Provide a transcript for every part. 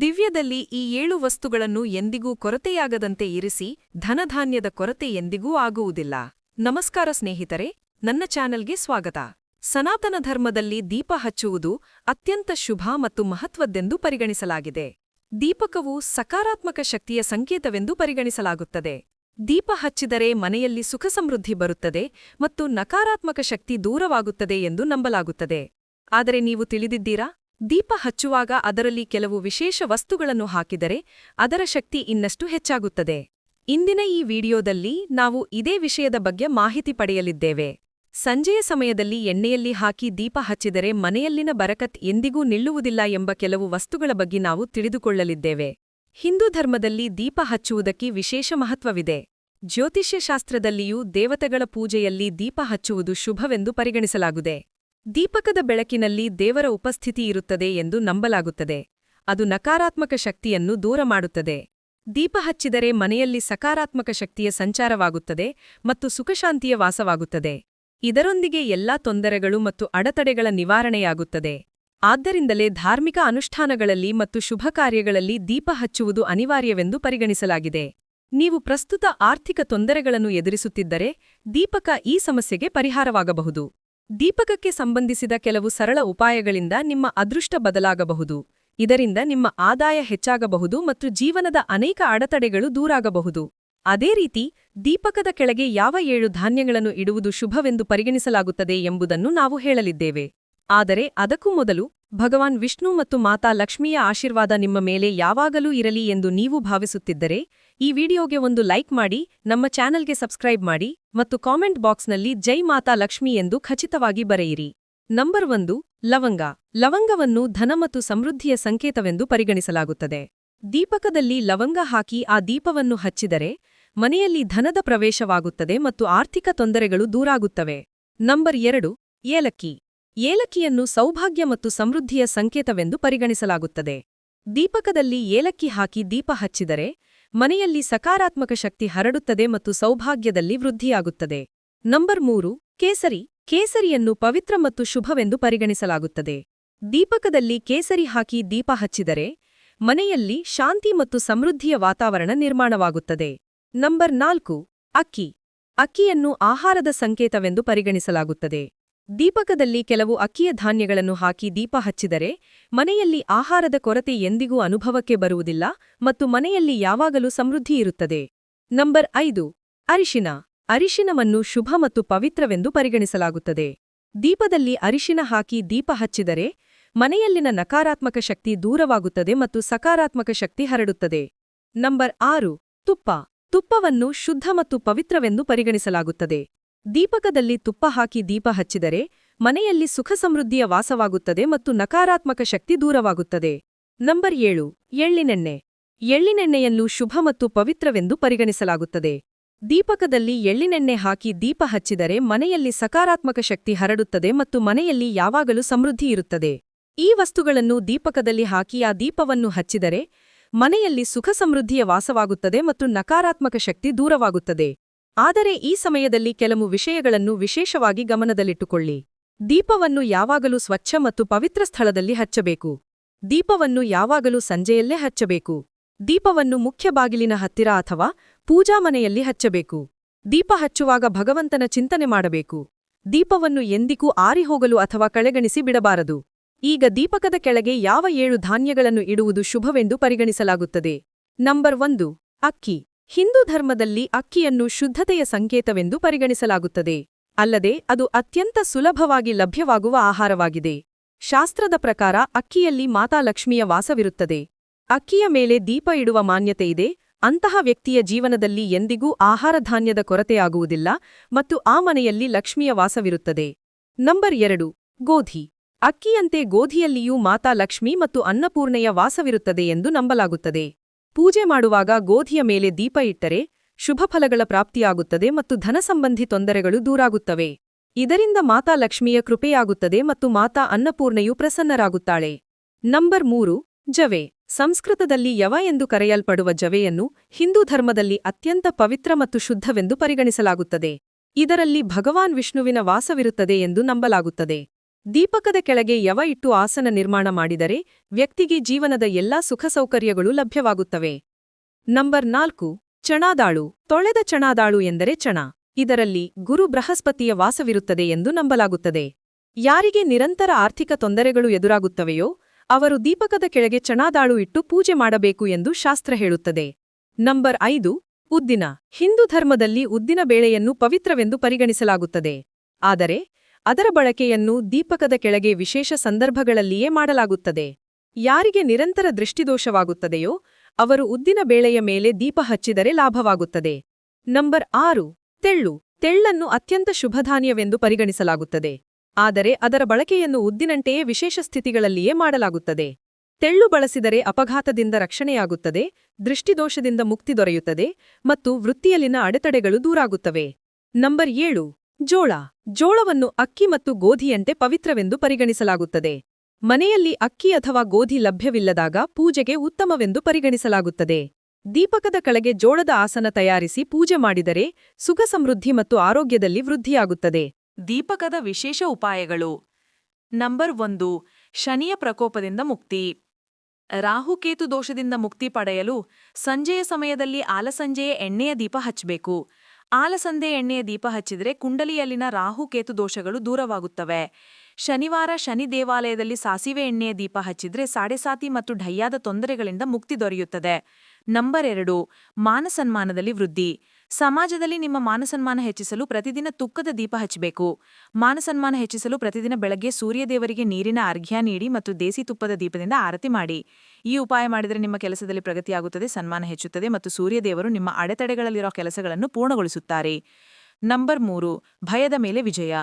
ದಿವ್ಯದಲ್ಲಿ ಈ ಏಳು ವಸ್ತುಗಳನ್ನು ಎಂದಿಗೂ ಕೊರತೆಯಾಗದಂತೆ ಇರಿಸಿ, ಧನಧಾನ್ಯದ ಕೊರತೆ ಎಂದಿಗೂ ಆಗುವುದಿಲ್ಲ. ನಮಸ್ಕಾರ ಸ್ನೇಹಿತರೆ, ನನ್ನ ಚಾನೆಲ್ಗೆ ಸ್ವಾಗತ. ಸನಾತನ ಧರ್ಮದಲ್ಲಿ ದೀಪ ಹಚ್ಚುವುದು ಅತ್ಯಂತ ಶುಭ ಮತ್ತು ಮಹತ್ವದ್ದೆಂದು ಪರಿಗಣಿಸಲಾಗಿದೆ. ದೀಪಕವು ಸಕಾರಾತ್ಮಕ ಶಕ್ತಿಯ ಸಂಕೇತವೆಂದು ಪರಿಗಣಿಸಲಾಗುತ್ತದೆ. ದೀಪ ಹಚ್ಚಿದರೆ ಮನೆಯಲ್ಲಿ ಸುಖ ಸಮೃದ್ಧಿ ಬರುತ್ತದೆ ಮತ್ತು ನಕಾರಾತ್ಮಕ ಶಕ್ತಿ ದೂರವಾಗುತ್ತದೆ ಎಂದು ನಂಬಲಾಗುತ್ತದೆ. ಆದರೆ ನೀವು ತಿಳಿದಿದ್ದೀರಾ? ದೀಪ ಹಚ್ಚುವಾಗ ಅದರಲ್ಲಿ ಕೆಲವು ವಿಶೇಷ ವಸ್ತುಗಳನ್ನು ಹಾಕಿದರೆ ಅದರ ಶಕ್ತಿ ಇನ್ನಷ್ಟು ಹೆಚ್ಚಾಗುತ್ತದೆ. ಇಂದಿನ ಈ ವಿಡಿಯೋದಲ್ಲಿ ನಾವು ಇದೇ ವಿಷಯದ ಬಗ್ಗೆ ಮಾಹಿತಿ ಪಡೆಯಲಿದ್ದೇವೆ. ಸಂಜೆಯ ಸಮಯದಲ್ಲಿ ಎಣ್ಣೆಯಲ್ಲಿ ಹಾಕಿ ದೀಪ ಹಚ್ಚಿದರೆ ಮನೆಯಲ್ಲಿನ ಬರಕತ್ ಎಂದಿಗೂ ನಿಲ್ಲುವುದಿಲ್ಲ ಎಂಬ ಕೆಲವು ವಸ್ತುಗಳ ಬಗ್ಗೆ ನಾವು ತಿಳಿದುಕೊಳ್ಳಲಿದ್ದೇವೆ. ಹಿಂದೂ ಧರ್ಮದಲ್ಲಿ ದೀಪ ಹಚ್ಚುವುದಕ್ಕೆ ವಿಶೇಷ ಮಹತ್ವವಿದೆ. ಜ್ಯೋತಿಷ್ಯಶಾಸ್ತ್ರದಲ್ಲಿಯೂ ದೇವತೆಗಳ ಪೂಜೆಯಲ್ಲಿ ದೀಪ ಹಚ್ಚುವುದು ಶುಭವೆಂದು ಪರಿಗಣಿಸಲಾಗುತ್ತದೆ ದೀಪಕದ ಬೆಳಕಿನಲ್ಲಿ ದೇವರ ಉಪಸ್ಥಿತಿ ಇರುತ್ತದೆ ಎಂದು ನಂಬಲಾಗುತ್ತದೆ. ಅದು ನಕಾರಾತ್ಮಕ ಶಕ್ತಿಯನ್ನು ದೂರ ಮಾಡುತ್ತದೆ. ದೀಪ ಹಚ್ಚಿದರೆ ಮನೆಯಲ್ಲಿ ಸಕಾರಾತ್ಮಕ ಶಕ್ತಿಯ ಸಂಚಾರವಾಗುತ್ತದೆ ಮತ್ತು ಸುಖಶಾಂತಿಯ ವಾಸವಾಗುತ್ತದೆ. ಇದರೊಂದಿಗೆ ಎಲ್ಲಾ ತೊಂದರೆಗಳು ಮತ್ತು ಅಡತಡೆಗಳ ನಿವಾರಣೆಯಾಗುತ್ತದೆ. ಆದ್ದರಿಂದಲೇ ಧಾರ್ಮಿಕ ಅನುಷ್ಠಾನಗಳಲ್ಲಿ ಮತ್ತು ಶುಭ ಕಾರ್ಯಗಳಲ್ಲಿ ದೀಪ ಹಚ್ಚುವುದು ಅನಿವಾರ್ಯವೆಂದು ಪರಿಗಣಿಸಲಾಗಿದೆ. ನೀವು ಪ್ರಸ್ತುತ ಆರ್ಥಿಕ ತೊಂದರೆಗಳನ್ನು ಎದುರಿಸುತ್ತಿದ್ದರೆ ದೀಪಕ ಈ ಸಮಸ್ಯೆಗೆ ಪರಿಹಾರವಾಗಬಹುದು. ದೀಪಕಕ್ಕೆ ಸಂಬಂಧಿಸಿದ ಕೆಲವು ಸರಳ ಉಪಾಯಗಳಿಂದ ನಿಮ್ಮ ಅದೃಷ್ಟ ಬದಲಾಗಬಹುದು. ಇದರಿಂದ ನಿಮ್ಮ ಆದಾಯ ಹೆಚ್ಚಾಗಬಹುದು ಮತ್ತು ಜೀವನದ ಅನೇಕ ಅಡೆತಡೆಗಳು ದೂರಾಗಬಹುದು. ಅದೇ ರೀತಿ, ದೀಪಕದ ಕೆಳಗೆ ಯಾವ ಏಳು ಧಾನ್ಯಗಳನ್ನು ಇಡುವುದು ಶುಭವೆಂದು ಪರಿಗಣಿಸಲಾಗುತ್ತದೆ ಎಂಬುದನ್ನು ನಾವು ಹೇಳಲಿದ್ದೇವೆ. ಆದರೆ ಅದಕ್ಕೂ ಮೊದಲು ಭಗವಾನ್ ವಿಷ್ಣು ಮತ್ತು ಮಾತಾ ಲಕ್ಷ್ಮಿಯ ಆಶೀರ್ವಾದ ನಿಮ್ಮ ಮೇಲೆ ಯಾವಾಗಲೂ ಇರಲಿ ಎಂದು ನೀವು ಭಾವಿಸುತ್ತಿದ್ದರೆ, ಈ ವಿಡಿಯೋಗೆ ಒಂದು ಲೈಕ್ ಮಾಡಿ, ನಮ್ಮ ಚಾನೆಲ್ಗೆ ಸಬ್ಸ್ಕ್ರೈಬ್ ಮಾಡಿ ಮತ್ತು ಕಾಮೆಂಟ್ ಬಾಕ್ಸ್ನಲ್ಲಿ ಜೈ ಮಾತಾ ಲಕ್ಷ್ಮಿ ಎಂದು ಖಚಿತವಾಗಿ ಬರೆಯಿರಿ. ನಂಬರ್ ಒಂದು, ಲವಂಗ. ಲವಂಗವನ್ನು ಧನ ಮತ್ತು ಸಮೃದ್ಧಿಯ ಸಂಕೇತವೆಂದು ಪರಿಗಣಿಸಲಾಗುತ್ತದೆ. ದೀಪಕದಲ್ಲಿ ಲವಂಗ ಹಾಕಿ ಆ ದೀಪವನ್ನು ಹಚ್ಚಿದರೆ, ಮನೆಯಲ್ಲಿ ಧನದ ಪ್ರವೇಶವಾಗುತ್ತದೆ ಮತ್ತು ಆರ್ಥಿಕ ತೊಂದರೆಗಳು ದೂರಾಗುತ್ತವೆ. ನಂಬರ್ ಎರಡು, ಏಲಕ್ಕಿ. ಏಲಕ್ಕಿಯನ್ನು ಸೌಭಾಗ್ಯ ಮತ್ತು ಸಮೃದ್ಧಿಯ ಸಂಕೇತವೆಂದು ಪರಿಗಣಿಸಲಾಗುತ್ತದೆ. ದೀಪಕದಲ್ಲಿ ಏಲಕ್ಕಿ ಹಾಕಿ ದೀಪ ಹಚ್ಚಿದರೆ ಮನೆಯಲ್ಲಿ ಸಕಾರಾತ್ಮಕ ಶಕ್ತಿ ಹರಡುತ್ತದೆ ಮತ್ತು ಸೌಭಾಗ್ಯದಲ್ಲಿ ವೃದ್ಧಿಯಾಗುತ್ತದೆ. ನಂಬರ್ ಮೂರು, ಕೇಸರಿ. ಕೇಸರಿಯನ್ನು ಪವಿತ್ರ ಮತ್ತು ಶುಭವೆಂದು ಪರಿಗಣಿಸಲಾಗುತ್ತದೆ. ದೀಪಕದಲ್ಲಿ ಕೇಸರಿ ಹಾಕಿ ದೀಪ ಹಚ್ಚಿದರೆ ಮನೆಯಲ್ಲಿ ಶಾಂತಿ ಮತ್ತು ಸಮೃದ್ಧಿಯ ವಾತಾವರಣ ನಿರ್ಮಾಣವಾಗುತ್ತದೆ. ನಂಬರ್ ನಾಲ್ಕು, ಅಕ್ಕಿ. ಅಕ್ಕಿಯನ್ನು ಆಹಾರದ ಸಂಕೇತವೆಂದು ಪರಿಗಣಿಸಲಾಗುತ್ತದೆ. ದೀಪಕದಲ್ಲಿ ಕೆಲವು ಅಕ್ಕಿಯ ಧಾನ್ಯಗಳನ್ನು ಹಾಕಿ ದೀಪ ಹಚ್ಚಿದರೆ, ಮನೆಯಲ್ಲಿ ಆಹಾರದ ಕೊರತೆ ಎಂದಿಗೂ ಅನುಭವಕ್ಕೆ ಬರುವುದಿಲ್ಲ ಮತ್ತು ಮನೆಯಲ್ಲಿ ಯಾವಾಗಲೂ ಸಮೃದ್ಧಿ ಇರುತ್ತದೆ. ನಂಬರ್ ಐದು. ಅರಿಶಿನ. ಅರಿಶಿನವನ್ನು ಶುಭ ಮತ್ತು ಪವಿತ್ರವೆಂದು ಪರಿಗಣಿಸಲಾಗುತ್ತದೆ. ದೀಪದಲ್ಲಿ ಅರಿಶಿನ ಹಾಕಿ ದೀಪ ಹಚ್ಚಿದರೆ, ಮನೆಯಲ್ಲಿನ ನಕಾರಾತ್ಮಕ ಶಕ್ತಿ ದೂರವಾಗುತ್ತದೆ ಮತ್ತು ಸಕಾರಾತ್ಮಕ ಶಕ್ತಿ ಹರಡುತ್ತದೆ. ನಂಬರ್ ಆರು. ತುಪ್ಪ. ತುಪ್ಪವನ್ನು ಶುದ್ಧ ಮತ್ತು ಪವಿತ್ರವೆಂದು ಪರಿಗಣಿಸಲಾಗುತ್ತದೆ. ದೀಪಕದಲ್ಲಿ ತುಪ್ಪ ಹಾಕಿ ದೀಪ ಹಚ್ಚಿದರೆ ಮನೆಯಲ್ಲಿ ಸುಖ ಸಮೃದ್ಧಿಯ ವಾಸವಾಗುತ್ತದೆ ಮತ್ತು ನಕಾರಾತ್ಮಕ ಶಕ್ತಿ ದೂರವಾಗುತ್ತದೆ. ನಂಬರ್ ಏಳು. ಎಳ್ಳಿನೆಣ್ಣೆ. ಎಳ್ಳಿನೆಣ್ಣೆಯನ್ನು ಶುಭ ಮತ್ತು ಪವಿತ್ರವೆಂದು ಪರಿಗಣಿಸಲಾಗುತ್ತದೆ. ದೀಪಕದಲ್ಲಿ ಎಳ್ಳಿನೆಣ್ಣೆ ಹಾಕಿ ದೀಪ ಹಚ್ಚಿದರೆ ಮನೆಯಲ್ಲಿ ಸಕಾರಾತ್ಮಕ ಶಕ್ತಿ ಹರಡುತ್ತದೆ ಮತ್ತು ಮನೆಯಲ್ಲಿ ಯಾವಾಗಲೂ ಸಮೃದ್ಧಿ ಇರುತ್ತದೆ. ಈ ವಸ್ತುಗಳನ್ನು ದೀಪಕದಲ್ಲಿ ಹಾಕಿ ಆ ದೀಪವನ್ನು ಹಚ್ಚಿದರೆ ಮನೆಯಲ್ಲಿ ಸುಖ ಸಮೃದ್ಧಿಯ ವಾಸವಾಗುತ್ತದೆ ಮತ್ತು ನಕಾರಾತ್ಮಕ ಶಕ್ತಿ ದೂರವಾಗುತ್ತದೆ. ಆದರೆ ಈ ಸಮಯದಲ್ಲಿ ಕೆಲವು ವಿಷಯಗಳನ್ನು ವಿಶೇಷವಾಗಿ ಗಮನದಲ್ಲಿಟ್ಟುಕೊಳ್ಳಿ. ದೀಪವನ್ನು ಯಾವಾಗಲೂ ಸ್ವಚ್ಛ ಮತ್ತು ಪವಿತ್ರ ಸ್ಥಳದಲ್ಲಿ ಹಚ್ಚಬೇಕು. ದೀಪವನ್ನು ಯಾವಾಗಲೂ ಸಂಜೆಯಲ್ಲೇ ಹಚ್ಚಬೇಕು. ದೀಪವನ್ನು ಮುಖ್ಯ ಬಾಗಿಲಿನ ಹತ್ತಿರ ಅಥವಾ ಪೂಜಾ ಮನೆಯಲ್ಲಿ ಹಚ್ಚಬೇಕು. ದೀಪ ಹಚ್ಚುವಾಗ ಭಗವಂತನ ಚಿಂತನೆ ಮಾಡಬೇಕು. ದೀಪವನ್ನು ಎಂದಿಗೂ ಆರಿಹೋಗಲು ಅಥವಾ ಕಳೆಗಣಿಸಿ ಬಿಡಬಾರದು. ಈಗ ದೀಪಕದ ಕೆಳಗೆ ಯಾವ ಏಳು ಧಾನ್ಯಗಳನ್ನು ಇಡುವುದು ಶುಭವೆಂದು ಪರಿಗಣಿಸಲಾಗುತ್ತದೆ. ನಂಬರ್ ಒಂದು. ಅಕ್ಕಿ. ಹಿಂದೂ ಧರ್ಮದಲ್ಲಿ ಅಕ್ಕಿಯನ್ನು ಶುದ್ಧತೆಯ ಸಂಕೇತವೆಂದು ಪರಿಗಣಿಸಲಾಗುತ್ತದೆ. ಅಲ್ಲದೆ ಅದು ಅತ್ಯಂತ ಸುಲಭವಾಗಿ ಲಭ್ಯವಾಗುವ ಆಹಾರವಾಗಿದೆ. ಶಾಸ್ತ್ರದ ಪ್ರಕಾರ ಅಕ್ಕಿಯಲ್ಲಿ ಮಾತಾ ಲಕ್ಷ್ಮಿಯ ವಾಸವಿರುತ್ತದೆ. ಅಕ್ಕಿಯ ಮೇಲೆ ದೀಪ ಇಡುವ ಮಾನ್ಯತೆಯಿದೆ ಅಂತಹ ವ್ಯಕ್ತಿಯ ಜೀವನದಲ್ಲಿ ಎಂದಿಗೂ ಆಹಾರಧಾನ್ಯದ ಕೊರತೆಯಾಗುವುದಿಲ್ಲ ಮತ್ತು ಆ ಮನೆಯಲ್ಲಿ ಲಕ್ಷ್ಮಿಯ ವಾಸವಿರುತ್ತದೆ. ನಂಬರ್ ಎರಡು. ಗೋಧಿ. ಅಕ್ಕಿಯಂತೆ ಗೋಧಿಯಲ್ಲಿಯೂ ಮಾತಾ ಲಕ್ಷ್ಮಿ ಮತ್ತು ಅನ್ನಪೂರ್ಣೆಯ ವಾಸವಿರುತ್ತದೆ ಎಂದು ನಂಬಲಾಗುತ್ತದೆ. ಪೂಜೆ ಮಾಡುವಾಗ ಗೋಧಿಯ ಮೇಲೆ ದೀಪ ಇಟ್ಟರೆ ಶುಭ ಫಲಗಳ ಪ್ರಾಪ್ತಿಯಾಗುತ್ತದೆ ಮತ್ತು ಧನಸಂಬಂಧಿ ತೊಂದರೆಗಳು ದೂರಾಗುತ್ತವೆ. ಇದರಿಂದ ಮಾತಾ ಲಕ್ಷ್ಮಿಯ ಕೃಪೆಯಾಗುತ್ತದೆ ಮತ್ತು ಮಾತಾ ಅನ್ನಪೂರ್ಣೆಯು ಪ್ರಸನ್ನರಾಗುತ್ತಾಳೆ. ನಂಬರ್ ಮೂರು, ಜವೆ. ಸಂಸ್ಕೃತದಲ್ಲಿ ಯವ ಎಂದು ಕರೆಯಲ್ಪಡುವ ಜವೆಯನ್ನು ಹಿಂದೂ ಧರ್ಮದಲ್ಲಿ ಅತ್ಯಂತ ಪವಿತ್ರ ಮತ್ತು ಶುದ್ಧವೆಂದು ಪರಿಗಣಿಸಲಾಗುತ್ತದೆ. ಇದರಲ್ಲಿ ಭಗವಾನ್ ವಿಷ್ಣುವಿನ ವಾಸವಿರುತ್ತದೆ ಎಂದು ನಂಬಲಾಗುತ್ತದೆ. ದೀಪಕದ ಕೆಳಗೆ ಯವ ಇಟ್ಟು ಆಸನ ನಿರ್ಮಾಣ ಮಾಡಿದರೆ ವ್ಯಕ್ತಿಗೆ ಜೀವನದ ಎಲ್ಲಾ ಸುಖಸೌಕರ್ಯಗಳು ಲಭ್ಯವಾಗುತ್ತವೆ. ನಂಬರ್ ನಾಲ್ಕು, ಚಣಾದಾಳು. ತೊಳೆದ ಚಣಾದಾಳು ಎಂದರೆ ಚಣ. ಇದರಲ್ಲಿ ಗುರು ಬೃಹಸ್ಪತಿಯ ವಾಸವಿರುತ್ತದೆ ಎಂದು ನಂಬಲಾಗುತ್ತದೆ. ಯಾರಿಗೆ ನಿರಂತರ ಆರ್ಥಿಕ ತೊಂದರೆಗಳು ಎದುರಾಗುತ್ತವೆಯೋ, ಅವರು ದೀಪಕದ ಕೆಳಗೆ ಚಣಾದಾಳು ಇಟ್ಟು ಪೂಜೆ ಮಾಡಬೇಕು ಎಂದು ಶಾಸ್ತ್ರ ಹೇಳುತ್ತದೆ. ನಂಬರ್ ಐದು, ಉದ್ದಿನ. ಹಿಂದೂ ಧರ್ಮದಲ್ಲಿ ಉದ್ದಿನ ಬೇಳೆಯನ್ನು ಪವಿತ್ರವೆಂದು ಪರಿಗಣಿಸಲಾಗುತ್ತದೆ. ಆದರೆ ಅದರ ಬಳಕೆಯನ್ನು ದೀಪಕದ ಕೆಳಗೆ ವಿಶೇಷ ಸಂದರ್ಭಗಳಲ್ಲಿಯೇ ಮಾಡಲಾಗುತ್ತದೆ. ಯಾರಿಗೆ ನಿರಂತರ ದೃಷ್ಟಿದೋಷವಾಗುತ್ತದೆಯೋ ಅವರು ಉದ್ದಿನ ಬೇಳೆಯ ಮೇಲೆ ದೀಪ ಹಚ್ಚಿದರೆ ಲಾಭವಾಗುತ್ತದೆ. ನಂಬರ್ ಆರು, ತೆಳ್ಳು. ತೆಳ್ಳನ್ನು ಅತ್ಯಂತ ಶುಭಧಾನ್ಯವೆಂದು ಪರಿಗಣಿಸಲಾಗುತ್ತದೆ. ಆದರೆ ಅದರ ಬಳಕೆಯನ್ನು ಉದ್ದಿನಂತೆಯೇ ವಿಶೇಷ ಸ್ಥಿತಿಗಳಲ್ಲಿಯೇ ಮಾಡಲಾಗುತ್ತದೆ. ತೆಳ್ಳು ಬಳಸಿದರೆ ಅಪಘಾತದಿಂದ ರಕ್ಷಣೆಯಾಗುತ್ತದೆ, ದೃಷ್ಟಿದೋಷದಿಂದ ಮುಕ್ತಿ ದೊರೆಯುತ್ತದೆ ಮತ್ತು ವೃತ್ತಿಯಲ್ಲಿನ ಅಡೆತಡೆಗಳು ದೂರಾಗುತ್ತವೆ. ನಂಬರ್ ಏಳು ಜೋಳ, ಜೋಳವನ್ನು ಅಕ್ಕಿ ಮತ್ತು ಗೋಧಿಯಂತೆ ಪವಿತ್ರವೆಂದು ಪರಿಗಣಿಸಲಾಗುತ್ತದೆ. ಮನೆಯಲ್ಲಿ ಅಕ್ಕಿ ಅಥವಾ ಗೋಧಿ ಲಭ್ಯವಿಲ್ಲದಾಗ ಪೂಜೆಗೆ ಉತ್ತಮವೆಂದು ಪರಿಗಣಿಸಲಾಗುತ್ತದೆ. ದೀಪಕದ ಕೆಳಗೆ ಜೋಳದ ಆಸನ ತಯಾರಿಸಿ ಪೂಜೆ ಮಾಡಿದರೆ ಸುಖ ಸಮೃದ್ಧಿ ಮತ್ತು ಆರೋಗ್ಯದಲ್ಲಿ ವೃದ್ಧಿಯಾಗುತ್ತದೆ. ದೀಪಕದ ವಿಶೇಷ ಉಪಾಯಗಳು. ನಂಬರ್ ಒಂದು, ಶನಿಯ ಪ್ರಕೋಪದಿಂದ ಮುಕ್ತಿ. ರಾಹುಕೇತು ದೋಷದಿಂದ ಮುಕ್ತಿ ಪಡೆಯಲು ಸಂಜೆಯ ಸಮಯದಲ್ಲಿ ಆಲಸಂಜೆಯ ಎಣ್ಣೆಯ ದೀಪ ಹಚ್ಚಬೇಕು. ಆಲಸಂದೆ ಎಣ್ಣೆಯ ದೀಪ ಹಚ್ಚಿದರೆ ಕುಂಡಲಿಯಲ್ಲಿನ ರಾಹು ಕೇತು ದೋಷಗಳು ದೂರವಾಗುತ್ತವೆ. ಶನಿವಾರ ಶನಿ ದೇವಾಲಯದಲ್ಲಿ ಸಾಸಿವೆ ಎಣ್ಣೆಯ ದೀಪ ಹಚ್ಚಿದ್ರೆ ಸಾಡೆಸಾತಿ ಮತ್ತು ಢಯ್ಯಾದ ತೊಂದರೆಗಳಿಂದ ಮುಕ್ತಿ ದೊರೆಯುತ್ತದೆ. ನಂಬರ್ ಎರಡು, ಮಾನಸನ್ಮಾನದಲ್ಲಿ ವೃದ್ಧಿ. ಸಮಾಜದಲ್ಲಿ ನಿಮ್ಮ ಮಾನಸನ್ಮಾನ ಹೆಚ್ಚಿಸಲು ಪ್ರತಿದಿನ ತುಕ್ಕದ ದೀಪ ಹಚ್ಚಬೇಕು. ಮಾನಸನ್ಮಾನ ಹೆಚ್ಚಿಸಲು ಪ್ರತಿದಿನ ಬೆಳಗ್ಗೆ ಸೂರ್ಯದೇವರಿಗೆ ನೀರಿನ ಅರ್ಘ್ಯ ನೀಡಿ ಮತ್ತು ದೇಸಿ ತುಪ್ಪದ ದೀಪದಿಂದ ಆರತಿ ಮಾಡಿ. ಈ ಉಪಾಯ ಮಾಡಿದರೆ ನಿಮ್ಮ ಕೆಲಸದಲ್ಲಿ ಪ್ರಗತಿಯಾಗುತ್ತದೆ, ಸನ್ಮಾನ ಹೆಚ್ಚುತ್ತದೆ ಮತ್ತು ಸೂರ್ಯದೇವರು ನಿಮ್ಮ ಅಡೆತಡೆಗಳಲ್ಲಿರೋ ಕೆಲಸಗಳನ್ನು ಪೂರ್ಣಗೊಳಿಸುತ್ತಾರೆ. ನಂಬರ್ ಮೂರು, ಭಯದ ಮೇಲೆ ವಿಜಯ.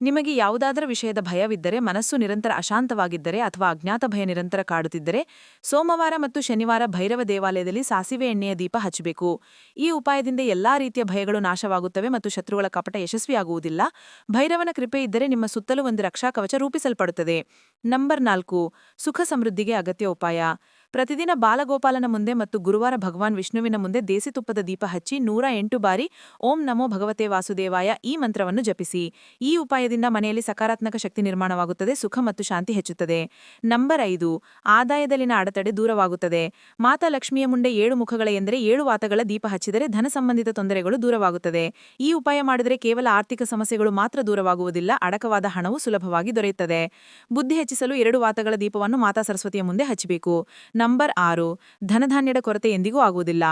ನಿಮಗೆ ಯಾವುದಾದರ ವಿಷಯದ ಭಯವಿದ್ದರೆ, ಮನಸ್ಸು ನಿರಂತರ ಅಶಾಂತವಾಗಿದ್ದರೆ ಅಥವಾ ಅಜ್ಞಾತ ಭಯ ನಿರಂತರ ಕಾಡುತ್ತಿದ್ದರೆ, ಸೋಮವಾರ ಮತ್ತು ಶನಿವಾರ ಭೈರವ ದೇವಾಲಯದಲ್ಲಿ ಸಾಸಿವೆ ಎಣ್ಣೆಯ ದೀಪ ಹಚ್ಚಬೇಕು. ಈ ಉಪಾಯದಿಂದ ಎಲ್ಲಾ ರೀತಿಯ ಭಯಗಳು ನಾಶವಾಗುತ್ತವೆ ಮತ್ತು ಶತ್ರುಗಳ ಕಪಟ ಯಶಸ್ವಿಯಾಗುವುದಿಲ್ಲ. ಭೈರವನ ಕೃಪೆ ಇದ್ದರೆ ನಿಮ್ಮ ಸುತ್ತಲೂ ಒಂದು ರಕ್ಷಾಕವಚ ರೂಪಿಸಲ್ಪಡುತ್ತದೆ. ನಂಬರ್ ನಾಲ್ಕು, ಸುಖ ಸಮೃದ್ಧಿಗೆ ಅಗತ್ಯ ಉಪಾಯ. ಪ್ರತಿದಿನ ಬಾಲಗೋಪಾಲನ ಮುಂದೆ ಮತ್ತು ಗುರುವಾರ ಭಗವಾನ್ ವಿಷ್ಣುವಿನ ಮುಂದೆ ದೇಸಿ ತುಪ್ಪದ ದೀಪ ಹಚ್ಚಿ ನೂರ ಎಂಟು ಬಾರಿ ಓಂ ನಮೋ ಭಗವತೆ ವಾಸುದೇವಾಯ ಈ ಮಂತ್ರವನ್ನು ಜಪಿಸಿ. ಈ ಉಪಾಯದಿಂದ ಮನೆಯಲ್ಲಿ ಸಕಾರಾತ್ಮಕ ಶಕ್ತಿ ನಿರ್ಮಾಣವಾಗುತ್ತದೆ, ಸುಖ ಮತ್ತು ಶಾಂತಿ ಹೆಚ್ಚುತ್ತದೆ. ನಂಬರ್ ಐದು, ಆದಾಯದಲ್ಲಿನ ಅಡೆತಡೆ ದೂರವಾಗುತ್ತದೆ. ಮಾತಾ ಲಕ್ಷ್ಮಿಯ ಮುಂದೆ ಏಳು ಮುಖಗಳ ಎಂದರೆ ಏಳು ವಾತಗಳ ದೀಪ ಹಚ್ಚಿದರೆ ಧನ ಸಂಬಂಧಿತ ತೊಂದರೆಗಳು ದೂರವಾಗುತ್ತದೆ. ಈ ಉಪಾಯ ಮಾಡಿದರೆ ಕೇವಲ ಆರ್ಥಿಕ ಸಮಸ್ಯೆಗಳು ಮಾತ್ರ ದೂರವಾಗುವುದಿಲ್ಲ, ಅಡಕವಾದ ಹಣವು ಸುಲಭವಾಗಿ ದೊರೆಯುತ್ತದೆ. ಬುದ್ಧಿ ಹೆಚ್ಚಿಸಲು ಎರಡು ವಾತಗಳ ದೀಪವನ್ನು ಮಾತಾ ಸರಸ್ವತಿಯ ಮುಂದೆ ಹಚ್ಚಬೇಕು. ನಂಬರ್ ಆರು ಧನಧಾನ್ಯದ ಕೊರತೆ ಎಂದಿಗೂ ಆಗುವುದಿಲ್ಲ.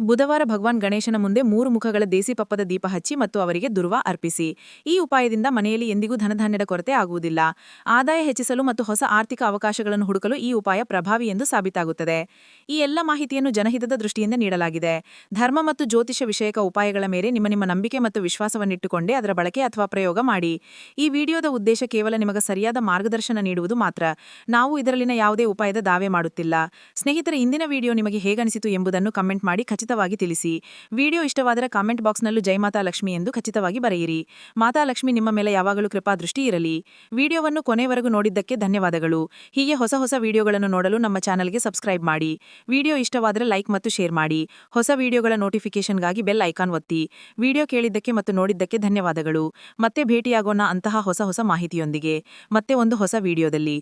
ಬುಧವಾರ ಭಗವಾನ್ ಗಣೇಶನ ಮುಂದೆ ಮೂರು ಮುಖಗಳ ದೇಸಿ ಪಪ್ಪದ ದೀಪ ಹಚ್ಚಿ ಮತ್ತು ಅವರಿಗೆ ದುರ್ವ ಅರ್ಪಿಸಿ. ಈ ಉಪಾಯದಿಂದ ಮನೆಯಲ್ಲಿ ಎಂದಿಗೂ ಧನಧಾನ್ಯದ ಕೊರತೆ ಆಗುವುದಿಲ್ಲ. ಆದಾಯ ಹೆಚ್ಚಿಸಲು ಮತ್ತು ಹೊಸ ಆರ್ಥಿಕ ಅವಕಾಶಗಳನ್ನು ಹುಡುಕಲು ಈ ಉಪಾಯ ಪ್ರಭಾವಿ ಎಂದು ಸಾಬೀತಾಗುತ್ತದೆ. ಈ ಎಲ್ಲ ಮಾಹಿತಿಯನ್ನು ಜನಹಿತದ ದೃಷ್ಟಿಯಿಂದ ನೀಡಲಾಗಿದೆ. ಧರ್ಮ ಮತ್ತು ಜ್ಯೋತಿಷ ವಿಷಯಕ ಉಪಾಯಗಳ ಮೇಲೆ ನಿಮ್ಮ ನಿಮ್ಮ ನಂಬಿಕೆ ಮತ್ತು ವಿಶ್ವಾಸವನ್ನಿಟ್ಟುಕೊಂಡೇ ಅದರ ಬಳಕೆ ಅಥವಾ ಪ್ರಯೋಗ ಮಾಡಿ. ಈ ವಿಡಿಯೋದ ಉದ್ದೇಶ ಕೇವಲ ನಿಮಗೆ ಸರಿಯಾದ ಮಾರ್ಗದರ್ಶನ ನೀಡುವುದು ಮಾತ್ರ. ನಾವು ಇದರಲ್ಲಿನ ಯಾವುದೇ ಉಪಾಯದ ದಾವೆ ಮಾಡುತ್ತಿಲ್ಲ. ಸ್ನೇಹಿತರ, ಇಂದಿನ ವಿಡಿಯೋ ನಿಮಗೆ ಹೇಗನಿಸಿತು ಎಂಬುದನ್ನು ಕಮೆಂಟ್ ಮಾಡಿ ಖಚಿತವಾಗಿ ತಿಳಿಸಿ. ವಿಡಿಯೋ ಇಷ್ಟವಾದರೆ ಕಾಮೆಂಟ್ ಬಾಕ್ಸ್ನಲ್ಲೂ ಜೈ ಮಾತಾ ಲಕ್ಷ್ಮಿ ಎಂದು ಖಚಿತವಾಗಿ ಬರೆಯಿರಿ. ಮಾತಾ ಲಕ್ಷ್ಮಿ ನಿಮ್ಮ ಮೇಲೆ ಯಾವಾಗಲೂ ಕೃಪಾ ದೃಷ್ಟಿ ಇರಲಿ. ವಿಡಿಯೋವನ್ನು ಕೊನೆವರೆಗೂ ನೋಡಿದ್ದಕ್ಕೆ ಧನ್ಯವಾದಗಳು. ಹೀಗೆ ಹೊಸ ಹೊಸ ವಿಡಿಯೋಗಳನ್ನು ನೋಡಲು ನಮ್ಮ ಚಾನಲ್ಗೆ ಸಬ್ಸ್ಕ್ರೈಬ್ ಮಾಡಿ. ವಿಡಿಯೋ ಇಷ್ಟವಾದರೆ ಲೈಕ್ ಮತ್ತು ಶೇರ್ ಮಾಡಿ. ಹೊಸ ವಿಡಿಯೋಗಳ ನೋಟಿಫಿಕೇಷನ್ಗಾಗಿ ಬೆಲ್ ಐಕಾನ್ ಒತ್ತಿ. ವಿಡಿಯೋ ಕೇಳಿದ್ದಕ್ಕೆ ಮತ್ತು ನೋಡಿದ್ದಕ್ಕೆ ಧನ್ಯವಾದಗಳು. ಮತ್ತೆ ಭೇಟಿಯಾಗೋಣ ಅಂತಹ ಹೊಸ ಹೊಸ ಮಾಹಿತಿಯೊಂದಿಗೆ. ಮತ್ತೆ ಒಂದು ಹೊಸ ವಿಡಿಯೋದಲ್ಲಿ.